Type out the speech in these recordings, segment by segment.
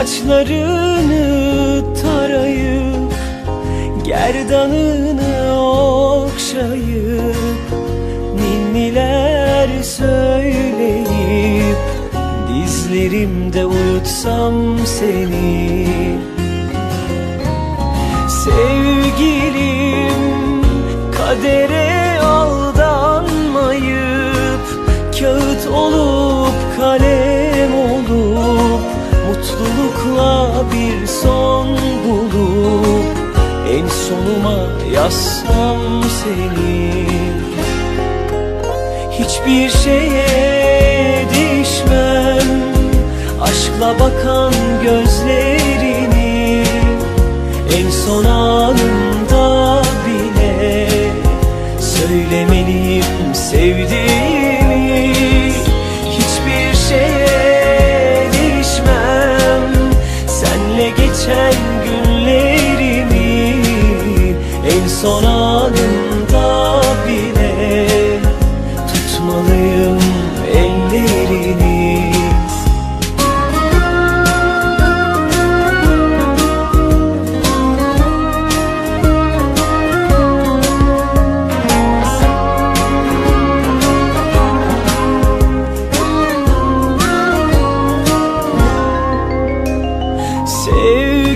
Saçlarını tarayıp Gerdanını okşayıp Ninniler söyleyip Dizlerimde uyutsam seni. Sevgilim kadere En sonuma yazsam seni. Hiçbir şeye değişmem Aşkla bakan gözlerini En son anında bile Söylemeliyim sevdiğimi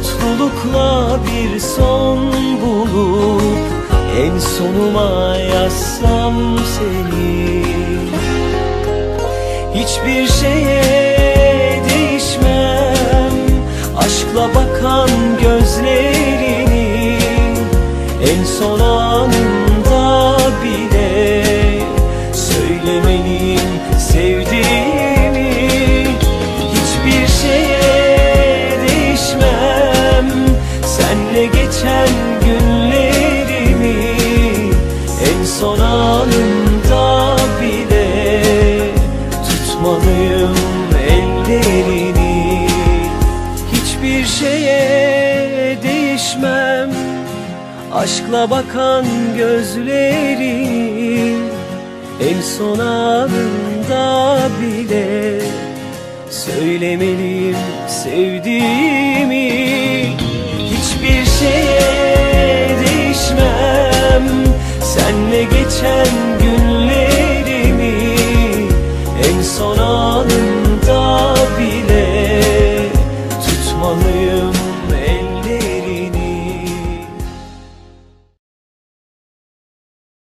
Mutlulukla bir son bulup En sonuma yazsam seni. Hiçbir şeye değişmem Aşkla bakan gözlerini En son anında bile Söylemeliyim sevdiğimi Aşkla bakan gözlerini En son anında bile Söylemeliyim sevdiğimi